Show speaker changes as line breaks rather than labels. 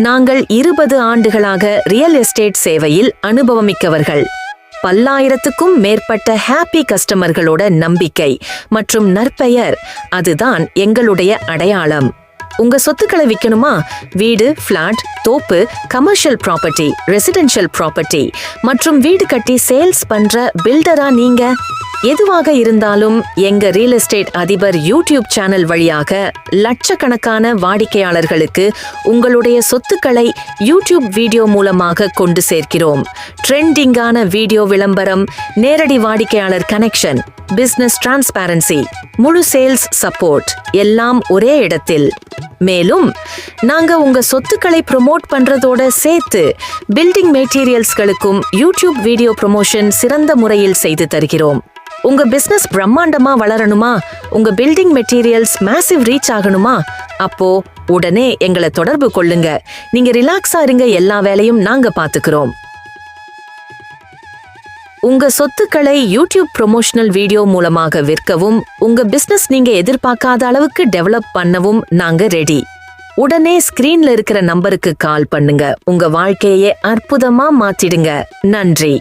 நாங்கள் இருபது ஆண்டுகளாக ரியல் எஸ்டேட் சேவையில் அனுபவமிக்கவர்கள். பல்லாயிரத்துக்கும் மேற்பட்ட ஹாப்பி கஸ்டமர்களோட நம்பிக்கை மற்றும் நற்பெயர் அதுதான் எங்களுடைய அடையாளம். உங்க சொத்துக்களை விற்கணுமா வீடு பிளாட் தோப்பு கமர்ஷியல் ப்ராப்பர்ட்டி ரெசிடென்ஷியல் ப்ராப்பர்ட்டி மற்றும் வீடு கட்டி சேல்ஸ் பண்ற பில்டரா நீங்க? எதுவாக இருந்தாலும் எங்க ரியல் எஸ்டேட் அதிபர் யூடியூப் சேனல் வழியாக லட்சக்கணக்கான வாடிக்கையாளர்களுக்கு உங்களுடைய சொத்துக்களை யூடியூப் வீடியோ மூலமாக கொண்டு சேர்க்கிறோம். ட்ரெண்டிங்கான வீடியோ விளம்பரம் நேரடி வாடிக்கையாளர் கனெக்ஷன் பிசினஸ் டிரான்ஸ்பேரன்சி முழு சேல்ஸ் சப்போர்ட் எல்லாம் ஒரே இடத்தில். மேலும் நாங்க உங்க சொத்துக்களை ப்ரொமோட் பண்றதோட சேர்த்து பில்டிங் மெட்டீரியல்ஸ்களுக்கும் யூடியூப் வீடியோ ப்ரொமோஷன் சிறந்த முறையில் செய்து தருகிறோம். உங்க பிசினஸ் பிரம்மாண்டமா வளரணுமா? உங்க பில்டிங் மெட்டீரியல்ஸ் மேசிவ் ரீச் ஆகணுமா? அப்போ உடனே எங்களை தொடர்பு கொள்ளுங்க. நீங்க ரிலாக்ஸா இருங்க எல்லா வேலையும் நாங்க பாத்துக்கிறோம். உங்க சொத்துக்களை யூடியூப் ப்ரொமோஷனல் வீடியோ மூலமாக விற்கவும் உங்க பிசினஸ் நீங்க எதிர்பார்க்காத அளவுக்கு டெவலப் பண்ணவும் நாங்க ரெடி உடனே ஸ்கிரீன்ல இருக்கிற நம்பருக்கு கால் பண்ணுங்க. உங்க வாழ்க்கையை அற்புதமா மாத்திடுங்க. நன்றி.